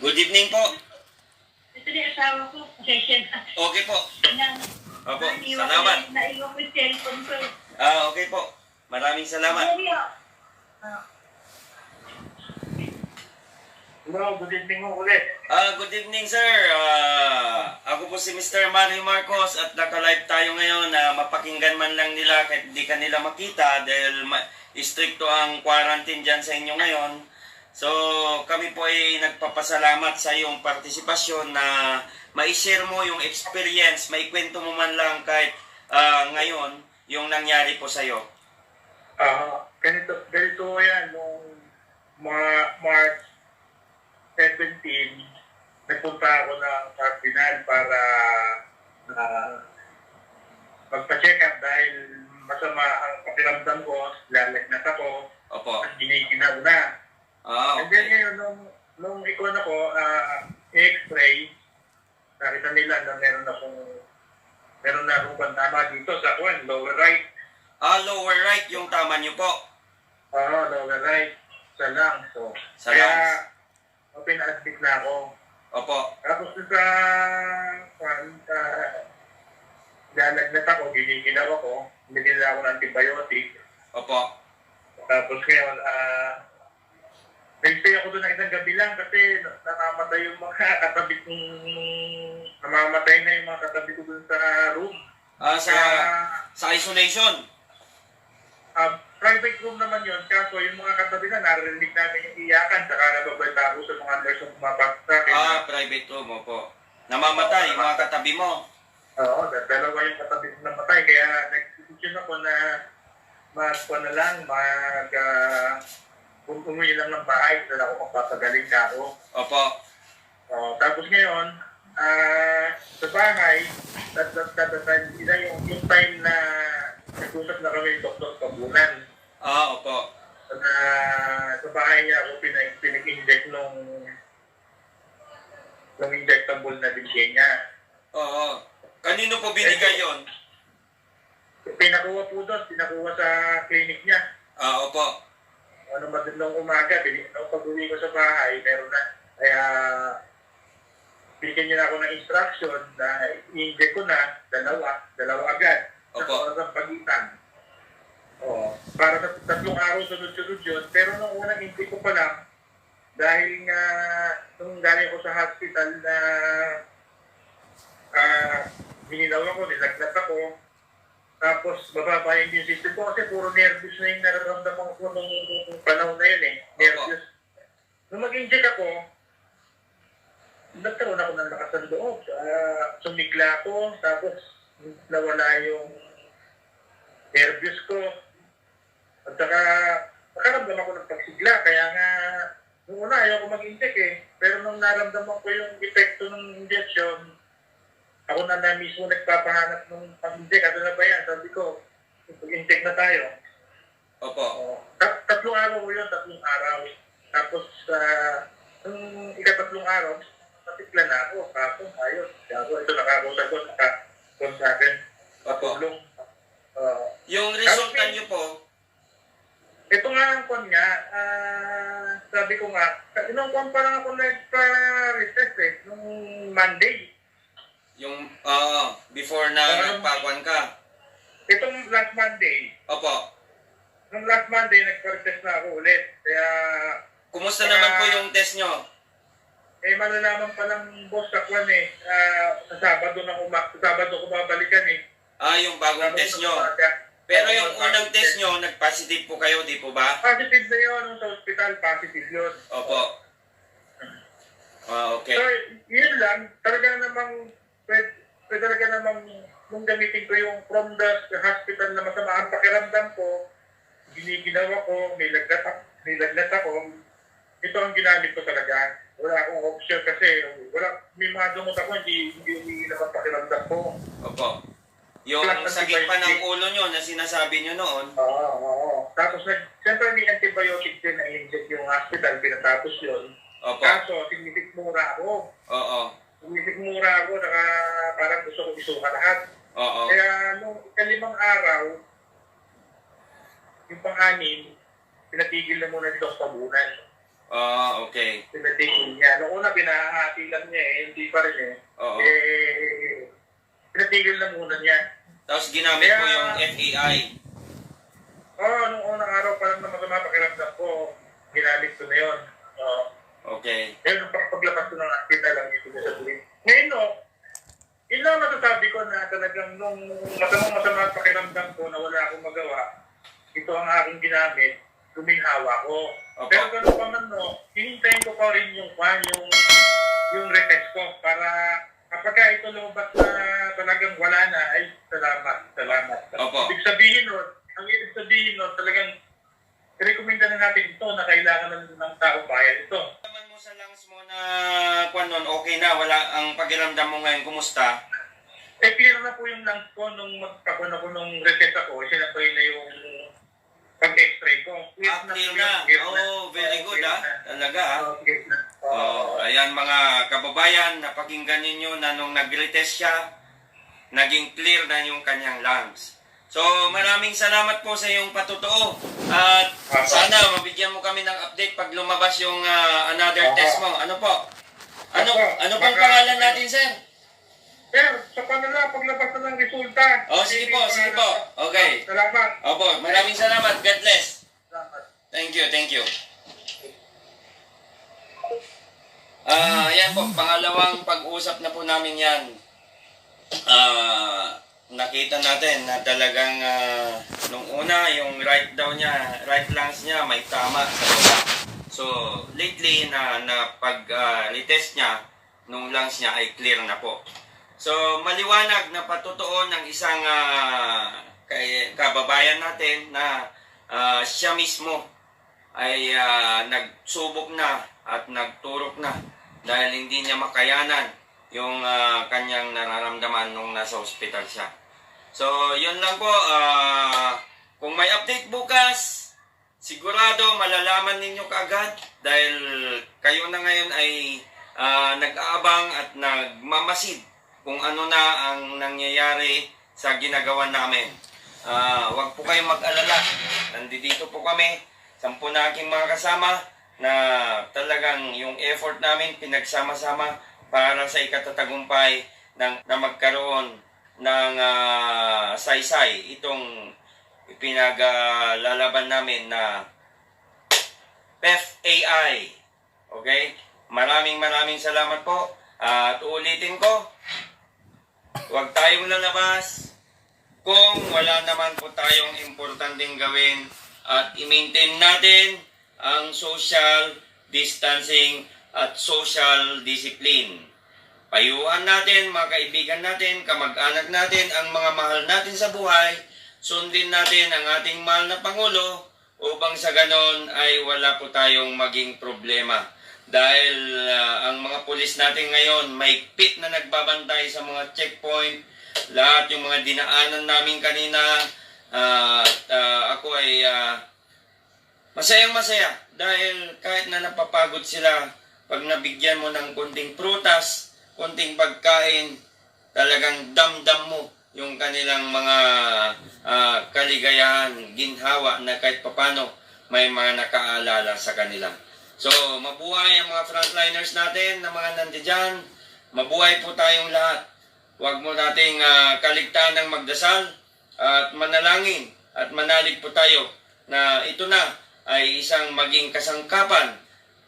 Good evening po. Ito na yung asawa ko. Na. Okay po. Opo, naiwan salamat. na- Naiwan ko yung cellphone ko. Ah, okay po. Maraming salamat. Sorry, ah. Ah. Hello, good evening mo ulit. Ah, good evening sir. Ah, ako po si Mr. Mario Marcos at naka-live tayo ngayon na mapakinggan man lang nila kahit di kanila makita dahil ma- stricto ang quarantine dyan sa inyo ngayon. So, kami po ay nagpapasalamat sa iyong partisipasyon na ma-share mo yung experience, maikwento mo man lang kahit ah, ngayon yung nangyari po sa iyo. Ah, ganito, ganito yan, nung mga March 17, nagpunta ako ng Cardinal para uh, magpa-check up dahil masama ang pakiramdam ko, lalagnat ako, Opo. at giniginaw na. Ah, And then okay. ngayon, nung, nung ikon ako, ah, x-ray, nakita nila na meron akong meron na akong pantama dito sa kwan, lower right. Ah, lower right yung tama niyo po. Oo, lower right. Sa lungs. So, Sa kaya, lungs. o, pina-admit na ako. Opo. Tapos sa, kwan, sa, lalagnat ako, giniginaw ako, binigyan ako ng antibiotic. Opo. Tapos ngayon, ah, nagstay ako doon ng isang gabi lang kasi namamatay yung mga katabi kong, namamatay na yung mga katabi ko doon sa room. Ah, sa sa isolation. ah, private room naman yun, kaso yung mga katabi na narinig namin yung iyakan, saka nababalita ako sa mga nurse na pumapasok sa akin. Ah, private room, opo. Namamatay yung mga katabi mo. Oo, da- dalawa yung katabi ko namatay, kaya nag-decision ako na mag na lang, mag uh, kung umuwi lang ng bahay, dala ako magpapagaling ka ako. Opo. Oh, tapos ngayon, ah sa bahay, that, that, that, that, time, ina yung, yung time na nag-usap na kami yung doktor Kabunan, Ah, opo. na sa bahay niya ako pinag, pinag-inject nung nung injectable na bigyan niya. Oo. Kanino po binigay yon? Pinakuha po doon, pinakuha sa clinic niya. Ah, opo. Ano madalang umaga, bin- nung pag-uwi ko sa bahay, meron na. Kaya, bigyan niya na ako ng instruction na i-inject ko na, dalawa, dalawa agad. Sa Opo. oras ng pagitan. Oo. Para sa tatlong araw sunod-sunod yun. Pero nung unang inject ko pa lang, dahil nga, nung galing ko sa hospital na ah bininaw ako, nilagnat ako, tapos bababa yung system ko kasi puro nervous na yung nararamdaman ko nung panahon na yun eh. Nervous. Nung mag-inject ako, nagkaroon ako ng lakas ng loob. Ah, sumigla ako, tapos nawala yung nervous ko. At saka, nakaramdam ako ng pagsigla. Kaya nga, nung una ayaw ko mag-inject eh. Pero nung naramdaman ko yung epekto ng injection, ako na na mismo nagpapahanap ng pag-inject. Ano na ba yan? Sabi ko, mag-inject na tayo. Opo. Oo. Tat- tatlong araw ko yun, tatlong araw. Tapos, uh, nung ikatatlong araw, natikla na ako. Kaso, ayos. Kaso, ito nakakusap ko, nakakusap sa akin. Opo. Tulong. Oo. Yung resulta niyo po, ito nga ang kon nga, ah, sabi ko nga, nung kon pa lang ako nagpa-recess eh, nung Monday. Yung ah, before na nagpakuan ka. Itong last Monday, Opo. nung last Monday, nagpa-recess na ako ulit. Kaya, Kumusta naman po yung test niyo? eh, malalaman pa ng boss sa kwan eh, ah, sa Sabado na uma- sa Sabado ko babalikan eh. Ah, yung bagong Sabado test umaga. Pero Oo, yung unang test niyo, nag-positive po kayo, di po ba? Positive na yun, nung sa hospital, positive yun. Opo. Ah, okay. So, yun lang, talaga namang, pwede, pwede talaga namang, nung gamitin ko yung from the hospital na masama ang pakiramdam ko, giniginaw ako, may lagnat ako, may lagnat ako, ito ang ginamit ko talaga. Wala akong option kasi, wala, may mga gamot ako, hindi, hindi umiinom ang pakiramdam ko. Opo. Yung sakit pa ng ulo niyo na sinasabi niyo noon, Oo, oo. Tapos, nag, siyempre may antibiotic din na inject yung hospital, pinatapos yun. opo. Kaso, sinisip mura ako. Oo. Sinisip mura ako, naka, parang gusto ko isuka lahat. Oo. Kaya nung ikalimang araw, yung pang-anim, pinatigil na muna ni Doc Tabunan. Ah, okay. Pinatigil niya. Noong una, pinahati lang niya eh. Hindi pa rin eh. Oo. Eh, pinatigil na muna niya. Tapos ginamit mo yung FAI. Oo, oh, nung unang araw pa lang na masama pakiramdam ko, ginamit ko na yun. Oo. Okay. Ngayon, nung paglabas ko ng akita lang ito sa tuloy. Ngayon, no, yun lang masasabi ko na talagang nung masamang masama ang pakiramdam ko na wala akong magawa, ito ang aking ginamit, guminhawa ko. Opo. Pero ganun pa man, no, hihintayin ko rin yung kwan, yung, yung retest ko para kapag ka ito lumabas na talagang wala na, ay salamat, salamat. Opo. Ibig sabihin nun, ang ibig sabihin nun, talagang rekomenda na natin ito na kailangan ng, ng tao bayan ito. Naman mo sa lungs mo na kwan nun, okay na, wala ang pakiramdam mo ngayon, kumusta? Eh, clear na po yung lungs ko nung magpakon ako nung reset ako. Sinabay na yung pag-x-ray ko. Ah, na. Oh, very Oo, good ah. Talaga ah. Oh, ayan mga kababayan, napakinggan ninyo na nung nag-retest siya, naging clear na yung kanyang lungs. So, maraming salamat po sa iyong patutuo. At sana mabigyan mo kami ng update pag lumabas yung ah, another test mo. Ano po? Ano ano pong pangalan natin, sir? Sir, sa panala, paglabas na ng resulta. Oh, sige po, sige po. Okay. Salamat. Opo, maraming salamat. God bless. Salamat. Thank you, thank you. Ah, yan po, pangalawang pag-usap na po namin yan. Ah, nakita natin na talagang ah, nung una, yung right daw niya, right lungs niya may tama sa baba. So, lately na, na pag-retest niya, nung lungs niya ay clear na po. So, maliwanag na patutuo ng isang ah, kay, kababayan natin na ah, siya mismo ay ah, nagsubok na at nagturok na dahil hindi niya makayanan yung ah, kanyang nararamdaman nung nasa ospital siya. So, yun lang po. ah, kung may update bukas, sigurado malalaman ninyo kaagad dahil kayo na ngayon ay ah, nag-aabang at nagmamasid kung ano na ang nangyayari sa ginagawa namin. Ah, huwag po kayong mag-alala. Nandito po kami, sampu na aking mga kasama na talagang yung effort namin pinagsama-sama para sa ikatatagumpay ng, na magkaroon ng ah, saysay itong pinaglalaban namin na PEF-AI. Okay? Maraming maraming salamat po. At ulitin ko, huwag tayong lalabas kung wala naman po tayong importanteng gawin at i-maintain natin ang social distancing at social discipline. Payuhan natin, mga kaibigan natin, kamag-anak natin, ang mga mahal natin sa buhay, sundin natin ang ating mahal na Pangulo upang sa ganon ay wala po tayong maging problema. Dahil ah, ang mga pulis natin ngayon may pit na nagbabantay sa mga checkpoint, lahat yung mga dinaanan namin kanina, ah, at ah, ako ay ah, masayang masaya. Dahil kahit na napapagod sila, pag nabigyan mo ng konting prutas, konting pagkain, talagang damdam mo yung kanilang mga ah, kaligayahan, ginhawa na kahit papano may mga nakaalala sa kanila. So, mabuhay ang mga frontliners natin na mga nandiyan. Mabuhay po tayong lahat. Huwag mo nating ah, kaligtaan ng magdasal at manalangin at manalig po tayo na ito na ay isang maging kasangkapan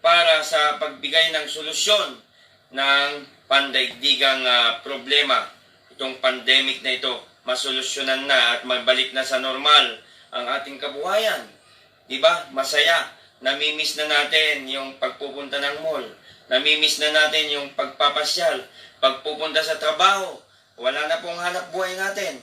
para sa pagbigay ng solusyon ng pandaigdigang ah, problema. Itong pandemic na ito, masolusyonan na at mabalik na sa normal ang ating kabuhayan. Di ba? Masaya. Namimiss na natin yung pagpupunta ng mall. Namimiss na natin yung pagpapasyal. Pagpupunta sa trabaho. Wala na pong hanap buhay natin.